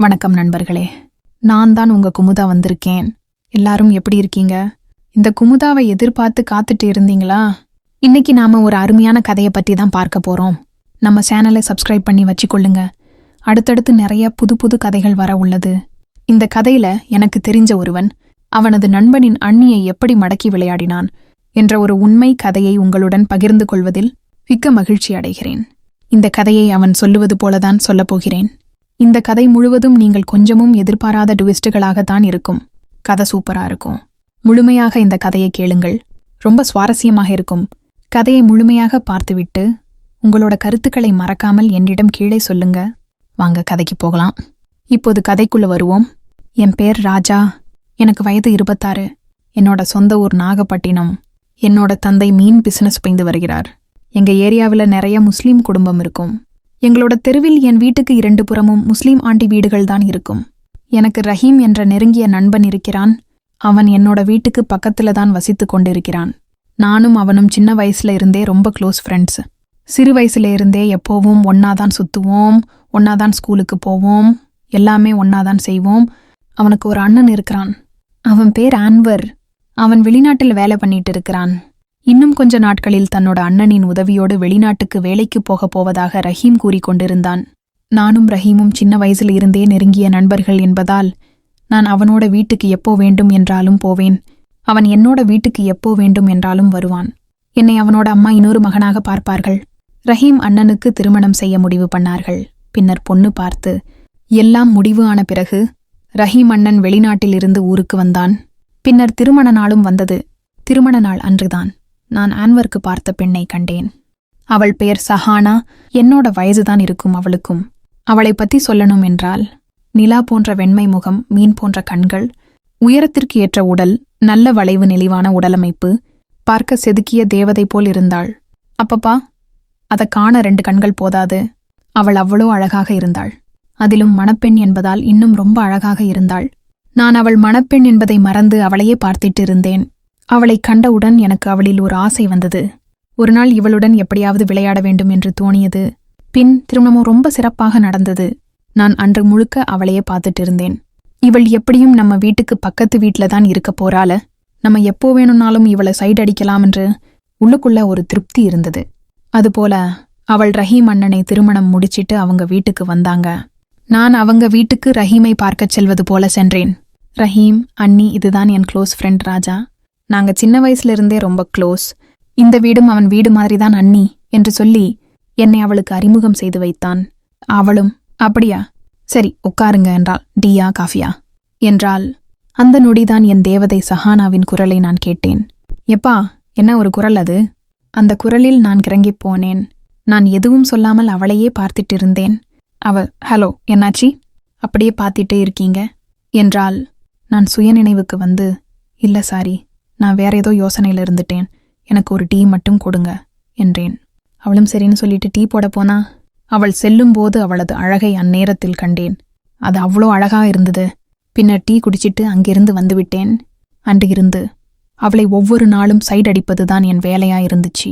வணக்கம் நண்பர்களே. நான் தான் உங்க குமுதா வந்திருக்கேன். எல்லாரும் எப்படி இருக்கீங்க? இந்த குமுதாவை எதிர்பார்த்து காத்துட்டு இருந்தீங்களா? இன்னைக்கு நாம ஒரு அருமையான கதையை பற்றி தான் பார்க்க போறோம். நம்ம சேனலை சப்ஸ்கிரைப் பண்ணி வச்சுக்கொள்ளுங்க. அடுத்தடுத்து நிறைய புது புது கதைகள் வர உள்ளது. இந்த கதையில எனக்கு தெரிஞ்ச ஒருவன் அவனது நண்பனின் அண்ணியை எப்படி மடக்கி விளையாடினான் என்ற ஒரு உண்மை கதையை உங்களுடன் பகிர்ந்து கொள்வதில் மிக்க மகிழ்ச்சி அடைகிறேன். இந்த கதையை அவன் சொல்லுவது போலதான் சொல்லப் போகிறேன். இந்த கதை முழுவதும் நீங்கள் கொஞ்சமும் எதிர்பாராத டுவிஸ்டுகளாகத்தான் இருக்கும். கதை சூப்பரா இருக்கும். முழுமையாக இந்த கதையை கேளுங்கள். ரொம்ப சுவாரஸ்யமாக இருக்கும். கதையை முழுமையாக பார்த்துவிட்டு உங்களோட கருத்துக்களை மறக்காமல் என்னிடம் கீழே சொல்லுங்க. வாங்க கதைக்கு போகலாம். இப்போது கதைக்குள்ள வருவோம். என் பேர் ராஜா. எனக்கு வயது இருபத்தாறு. என்னோட சொந்த ஊர் நாகப்பட்டினம். என்னோட தந்தை மீன் பிசினஸ் புரிந்து வருகிறார். எங்க ஏரியாவுல நிறைய முஸ்லீம் குடும்பம் இருக்கும். எங்களோட தெருவில் என் வீட்டுக்கு இரண்டு புறமும் முஸ்லீம் ஆண்டி வீடுகள் தான் இருக்கும். எனக்கு ரஹீம் என்ற நெருங்கிய நண்பன் இருக்கிறான். அவன் என்னோட வீட்டுக்கு பக்கத்துல தான் வசித்துக் கொண்டிருக்கிறான். நானும் அவனும் சின்ன வயசுல இருந்தே ரொம்ப க்ளோஸ் ஃப்ரெண்ட்ஸ். சிறு வயசுல இருந்தே எப்போவும் ஒன்னாதான் சுத்துவோம் ஒன்னாதான் ஸ்கூலுக்கு போவோம் எல்லாமே ஒன்னாதான் செய்வோம். அவனுக்கு ஒரு அண்ணன் இருக்கிறான். அவன் பேர் ஆன்வர். அவன் வெளிநாட்டில் வேலை பண்ணிட்டு இருக்கிறான். இன்னும் கொஞ்ச நாட்களில் தன்னோட அண்ணனின் உதவியோடு வெளிநாட்டுக்கு வேலைக்கு போகப் போவதாக ரஹீம் கூறிக்கொண்டிருந்தான் நானும் ரஹீமும் சின்ன வயசில் இருந்தே நெருங்கிய நண்பர்கள் என்பதால் நான் அவனோட வீட்டுக்கு எப்போ வேண்டும் என்றாலும் போவேன். அவன் என்னோட வீட்டுக்கு எப்போ வேண்டும் என்றாலும் வருவான். என்னை அவனோட அம்மா இன்னொரு மகனாக பார்ப்பார்கள். ரஹீம் அண்ணனுக்கு திருமணம் செய்ய முடிவு பண்ணார்கள். பின்னர் பொண்ணு பார்த்து எல்லாம் முடிவு ஆன பிறகு ரஹீம் அண்ணன் வெளிநாட்டிலிருந்து ஊருக்கு வந்தான். பின்னர் திருமண நாளும் வந்தது. திருமண நாள் அன்றுதான். நான் ஆன்வருக்கு பார்த்த பெண்ணை கண்டேன். அவள் பெயர் சஹானா என்னோட வயசுதான் இருக்கும் அவளுக்கும். அவளை பத்தி சொல்லணும் என்றால் நிலா போன்ற வெண்மை முகம் மீன் போன்ற கண்கள் உயரத்திற்கு ஏற்ற உடல் நல்ல வளைவு நெளிவான உடலமைப்பு பார்க்க செதுக்கிய தேவதை போல் இருந்தாள். அப்பப்பா அதை காண ரெண்டு கண்கள் போதாது. அவள் அவ்வளோ அழகாக இருந்தாள். அதிலும் மணப்பெண் என்பதால் இன்னும் ரொம்ப அழகாக இருந்தாள். நான் அவள் மணப்பெண் என்பதை மறந்து அவளையே பார்த்திட்டு இருந்தேன். அவளைக் கண்டவுடன் எனக்கு அவளில் ஒரு ஆசை வந்தது. ஒரு நாள் இவளுடன் எப்படியாவது விளையாட வேண்டும் என்று தோணியது. பின் திருமணமும் ரொம்ப சிறப்பாக நடந்தது. நான் அன்று முழுக்க அவளையே பார்த்துட்டு இருந்தேன். இவள் எப்படியும் நம்ம வீட்டுக்கு பக்கத்து வீட்ல தான் இருக்க போறாள. நம்ம எப்போ வேணும்னாலும் இவளை சைடு அடிக்கலாம் என்று உள்ளுக்குள்ள ஒரு திருப்தி இருந்தது. அதுபோல அவள் ரஹீம் அண்ணனை திருமணம் முடிச்சிட்டு அவங்க வீட்டுக்கு வந்தாங்க. நான் அவங்க வீட்டுக்கு ரஹீமை பார்க்கச் செல்வது போல சென்றேன். ரஹீம் அன்னி இதுதான் என் க்ளோஸ் ஃப்ரெண்ட் ராஜா. நாங்க சின்ன வயசுல இருந்தே ரொம்ப க்ளோஸ் இந்த வீடும் அவன் வீடு மாதிரிதான் அண்ணி என்று சொல்லி என்னை அவளுக்கு அறிமுகம் செய்து வைத்தான். அவளும் அப்படியா? சரி உட்காருங்க என்றாள். டீயா காஃபியா? என்றால் அந்த நொடிதான் என் தேவதை சஹானாவின் குரலை நான் கேட்டேன். எப்பா என்ன ஒரு குரல் அது? அந்த குரலில் நான் கிறங்கிப் போனேன். நான் எதுவும் சொல்லாமல் அவளையே பார்த்துட்டு இருந்தேன் அவள் ஹலோ என்னாச்சி? அப்படியே பார்த்துட்டே இருக்கீங்க? என்றால் நான் சுயநினைவுக்கு வந்து இல்ல சாரி நான் வேற ஏதோ யோசனையில் இருந்துட்டேன். எனக்கு ஒரு டீ மட்டும் கொடுங்க என்றேன். அவளும் சரின்னு சொல்லிட்டு டீ போட போனா அவள் செல்லும்போது அவளது அழகை அந்நேரத்தில் கண்டேன். அது அவ்வளோ அழகா இருந்தது. பின்னர் டீ குடிச்சிட்டு அங்கிருந்து வந்துவிட்டேன். அன்று இருந்து அவளை ஒவ்வொரு நாளும் சைடு அடிப்பதுதான் என் வேலையா இருந்துச்சு.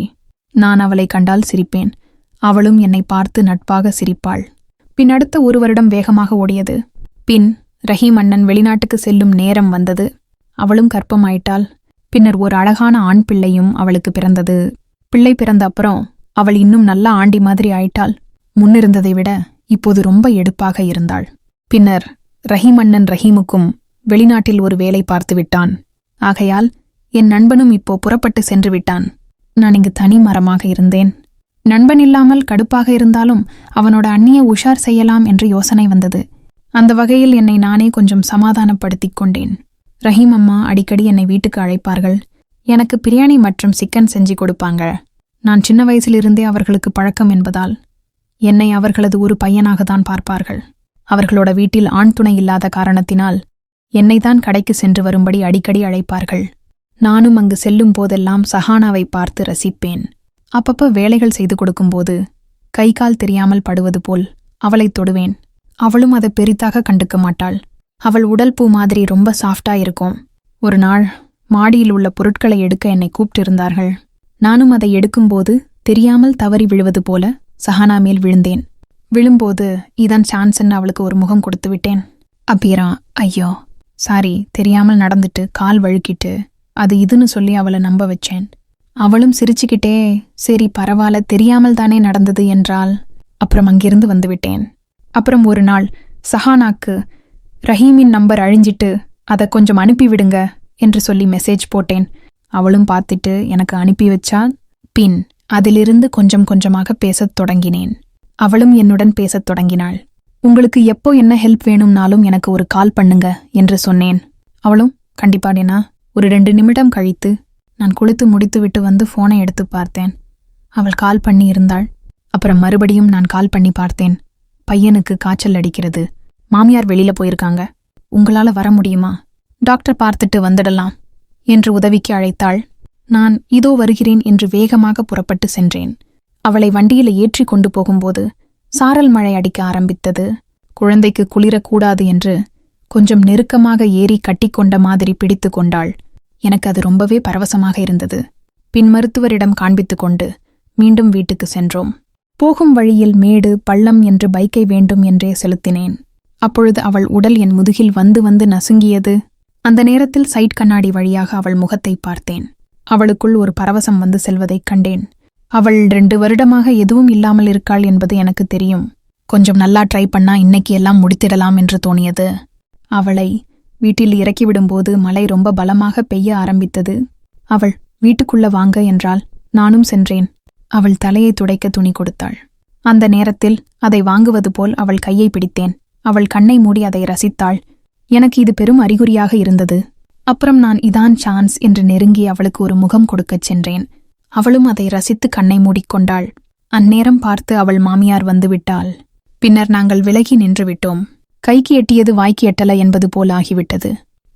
நான் அவளை கண்டால் சிரிப்பேன். அவளும் என்னை பார்த்து நட்பாக சிரிப்பாள். பின் அடுத்த ஒரு வருடம் வேகமாக ஓடியது. பின் ரஹீம் அண்ணன் வெளிநாட்டுக்கு செல்லும் நேரம் வந்தது. அவளும் கற்பமாயிட்டாள் பின்னர் ஒரு அழகான ஆண் பிள்ளையும் அவளுக்கு பிறந்தது. பிள்ளை பிறந்த அப்புறம் அவள் இன்னும் நல்ல ஆண்டி மாதிரி ஆயிட்டாள். முன்னிருந்ததை விட இப்போது ரொம்ப எடுப்பாக இருந்தாள். பின்னர் ரஹீம் அண்ணன் ரஹீமுக்கும் வெளிநாட்டில் ஒரு வேலை பார்த்து விட்டான். ஆகையால் என் நண்பனும் இப்போ புறப்பட்டு சென்று விட்டான். நான் இங்கு தனி மரமாக இருந்தேன். நண்பன் இல்லாமல் கடுப்பாக இருந்தாலும் அவனோட அண்ணியை உஷார் செய்யலாம் என்று யோசனை வந்தது. அந்த வகையில் என்னை நானே கொஞ்சம் சமாதானப்படுத்திக் கொண்டேன். ரஹீம் அம்மா அடிக்கடி என்னை வீட்டுக்கு அழைப்பார்கள். எனக்கு பிரியாணி மற்றும் சிக்கன் செஞ்சு கொடுப்பாங்க. நான் சின்ன வயசிலிருந்தே அவர்களுக்கு பழக்கம் என்பதால் என்னை அவர்களது ஒரு பையனாகத்தான் பார்ப்பார்கள். அவர்களோட வீட்டில் ஆண் துணை இல்லாத காரணத்தினால் என்னைதான் கடைக்கு சென்று வரும்படி அடிக்கடி அழைப்பார்கள். நானும் அங்கு செல்லும் போதெல்லாம் சஹானாவை பார்த்து ரசிப்பேன். அப்பப்ப வேலைகள் செய்து கொடுக்கும்போது கை கால் தெரியாமல் படுவது போல் அவளைத் தொடுவேன். அவளும் அதை பெரிதாக கண்டுக்க மாட்டாள். அவள் உடல் பூ மாதிரி ரொம்ப சாஃப்டா இருக்கும். ஒரு நாள் மாடியில் உள்ள பொருட்களை எடுக்க என்னை கூப்பிட்டிருந்தார்கள். நானும் அதை எடுக்கும்போது தெரியாமல் தவறி விழுவது போல சஹானா மேல் விழுந்தேன். விழும்போது இதான் சான்ஸ்ன்னு அவளுக்கு ஒரு முகம் கொடுத்து விட்டேன். அப்பீரா ஐயோ சாரி தெரியாமல் நடந்துட்டு கால் வழுக்கிட்டு அது இதுன்னு சொல்லி அவளை நம்ப வச்சேன். அவளும் சிரிச்சுக்கிட்டே சரி பரவாயில்ல தெரியாமல் தானே நடந்தது என்றால் அப்புறம் அங்கிருந்து வந்துவிட்டேன் அப்புறம் ஒரு நாள் சஹானாக்கு ரஹீமின் நம்பர் அழிஞ்சிட்டு அதை கொஞ்சம் அனுப்பிவிடுங்க என்று சொல்லி மெசேஜ் போட்டேன். அவளும் பார்த்துட்டு எனக்கு அனுப்பி வச்சா? பின் அதிலிருந்து கொஞ்சம் கொஞ்சமாக பேசத் தொடங்கினேன். அவளும் என்னுடன் பேசத் தொடங்கினாள். உங்களுக்கு எப்போ என்ன ஹெல்ப் வேணும்னாலும் எனக்கு ஒரு கால் பண்ணுங்க என்று சொன்னேன். அவளும் கண்டிப்பாடேனா ஒரு ரெண்டு நிமிடம் கழித்து நான் குளித்து முடித்துவிட்டு வந்து போனை எடுத்து பார்த்தேன். அவள் கால் பண்ணி இருந்தாள். அப்புறம் மறுபடியும் நான் கால் பண்ணி பார்த்தேன். பையனுக்கு காய்ச்சல் அடிக்கிறது. மாமியார் வெளியில போயிருக்காங்க. உங்களால வர முடியுமா? டாக்டர் பார்த்துட்டு வந்துடலாம் என்று உதவிக்கு அழைத்தாள். நான் இதோ வருகிறேன் என்று வேகமாக புறப்பட்டு சென்றேன். அவளை வண்டியில ஏற்றி கொண்டு போகும்போது சாரல் மழை அடிக்க ஆரம்பித்தது. குழந்தைக்கு குளிரக்கூடாது என்று கொஞ்சம் நெருக்கமாக ஏறி கட்டிக்கொண்ட மாதிரி பிடித்து கொண்டாள். எனக்கு அது ரொம்பவே பரவசமாக இருந்தது. பின் மருத்துவரிடம் காண்பித்து கொண்டு மீண்டும் வீட்டுக்கு சென்றோம். போகும் வழியில் மேடு பள்ளம் என்று பைக்கை வேண்டும் என்றே செலுத்தினேன். அப்பொழுது அவள் உடல் என் முதுகில் வந்து வந்து நசுங்கியது. அந்த நேரத்தில் சைட் கண்ணாடி வழியாக அவள் முகத்தை பார்த்தேன். அவளுக்குள் ஒரு பரவசம் வந்து செல்வதைக் கண்டேன். அவள் ரெண்டு வருடமாக எதுவும் இல்லாமல் இருக்காள் என்பது எனக்கு தெரியும். கொஞ்சம் நல்லா ட்ரை பண்ணா இன்னைக்கு எல்லாம் முடித்திடலாம் என்று தோணியது. அவளை வீட்டில் இறக்கிவிடும்போது மழை ரொம்ப பலமாக பெய்ய ஆரம்பித்தது. அவள் வீட்டுக்குள்ள வாங்க என்றால் நானும் சென்றேன். அவள் தலையை துடைக்க துணி கொடுத்தாள். அந்த நேரத்தில் அதை வாங்குவது போல் அவள் கையை பிடித்தேன். அவள் கண்ணை மூடி அதை ரசித்தாள். எனக்கு இது பெரும் அறிகுறியாக இருந்தது. அப்புறம் நான் இதான் சான்ஸ் என்று நெருங்கி அவளுக்கு ஒரு முகம் கொடுக்கச் சென்றேன். அவளும் அதை ரசித்து கண்ணை மூடிக்கொண்டாள் அந்நேரம் பார்த்து அவள் மாமியார் வந்துவிட்டாள் பின்னர் நாங்கள் விலகி நின்றுவிட்டோம் கைக்கு எட்டியது வாய்க்கு எட்டல என்பது போல் ஆகிவிட்டது.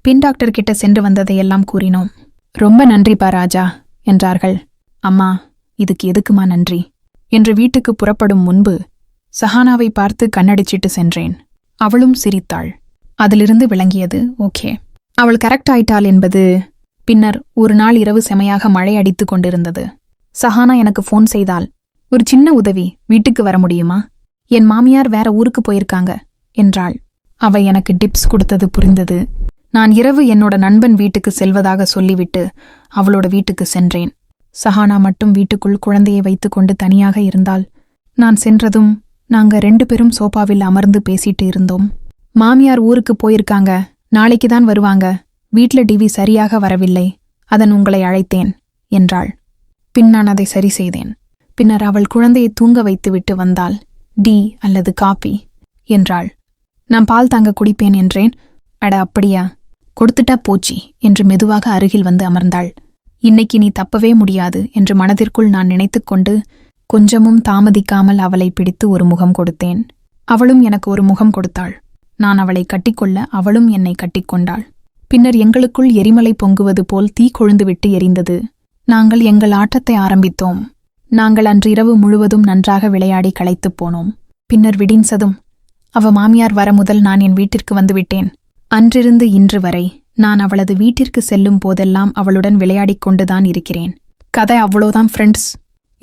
பின் டாக்டர் கிட்ட சென்று வந்ததையெல்லாம் கூறினோம். ரொம்ப நன்றிப்பா ராஜா என்றார்கள். அம்மா இதுக்கு எதுக்குமா நன்றி? என்று வீட்டுக்கு புறப்படும் முன்பு சஹானாவை பார்த்து கண்ணடிச்சிட்டு சென்றேன். அவளும் சிரித்தாள். அதிலிருந்து விளங்கியது ஓகே. அவள் கரெக்ட் ஆயிட்டாள் என்பது பின்னர் ஒரு நாள் இரவு செமையாக மழை அடித்துக் கொண்டிருந்தது. சஹானா எனக்கு ஃபோன் செய்தால் ஒரு சின்ன உதவி வீட்டுக்கு வர முடியுமா? என் மாமியார் வேற ஊருக்கு போயிருக்காங்க என்றாள். அவ எனக்கு டிப்ஸ் கொடுத்தது புரிந்தது. நான் இரவு என்னோட நண்பன் வீட்டுக்கு செல்வதாக சொல்லிவிட்டு அவளோட வீட்டுக்கு சென்றேன். சஹானா மட்டும் வீட்டுக்குள் குழந்தையை வைத்துக்கொண்டு தனியாக இருந்தால் நான் சென்றதும் நாங்க ரெண்டு பேரும் சோபாவில் அமர்ந்து பேசிட்டு இருந்தோம். மாமியார் ஊருக்கு போயிருக்காங்க. நாளைக்கு தான் வருவாங்க. வீட்ல டிவி சரியாக வரவில்லை. அதன் உங்களை அழைத்தேன் என்றாள். பின் நான் அதை சரி செய்தேன். பின்னர் அவள் குழந்தையை தூங்க வைத்துவிட்டு வந்தாள். டீ அல்லது காபி என்றாள். நான் பால் தாங்க குடிப்பேன் என்றேன். அட அப்படியா? கொடுத்துட்டா போச்சி என்று மெதுவாக அருகில் வந்து அமர்ந்தாள். இன்னைக்கு நீ தப்பவே முடியாது என்று மனதிற்குள் நான் நினைத்துக்கொண்டு கொஞ்சமும் தாமதிக்காமல் அவளை பிடித்து ஒரு முகம் கொடுத்தேன். அவளும் எனக்கு ஒரு முகம் கொடுத்தாள். நான் அவளை கட்டிக்கொள்ள அவளும் என்னை கட்டிக்கொண்டாள். பின்னர் எங்களுக்குள் எரிமலை பொங்குவது போல் தீ கொழுந்துவிட்டு எரிந்தது. நாங்கள் எங்கள் ஆட்டத்தை ஆரம்பித்தோம். நாங்கள் அன்றிரவு முழுவதும் நன்றாக விளையாடி களைத்துப் போனோம். பின்னர் விடின்சதும் அவ மாமியார் வர முதல் நான் என் வீட்டிற்கு வந்துவிட்டேன் அன்றிருந்து இன்று வரை நான் அவளது வீட்டிற்கு செல்லும் போதெல்லாம் அவளுடன் விளையாடிக் கொண்டுதான் இருக்கிறேன். கதை அவ்வளோதான் ஃப்ரெண்ட்ஸ்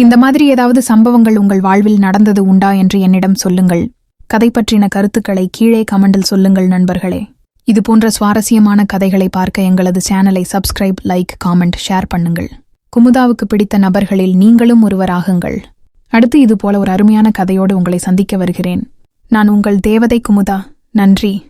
இந்த மாதிரி ஏதாவது சம்பவங்கள் உங்கள் வாழ்வில் நடந்தது உண்டா என்று என்னிடம் சொல்லுங்கள். கதை பற்றின கருத்துக்களை கீழே கமெண்டில் சொல்லுங்கள் நண்பர்களே. இது போன்ற சுவாரஸ்யமான கதைகளை பார்க்க எங்களது சேனலை சப்ஸ்கிரைப் லைக் காமெண்ட் ஷேர் பண்ணுங்கள். குமுதாவுக்கு பிடித்த நபர்களில் நீங்களும் ஒருவராகுங்கள். அடுத்து இது போல ஒரு அருமையான கதையோடு உங்களை சந்திக்க வருகிறேன். நான் உங்கள் தேவதை குமுதா. நன்றி.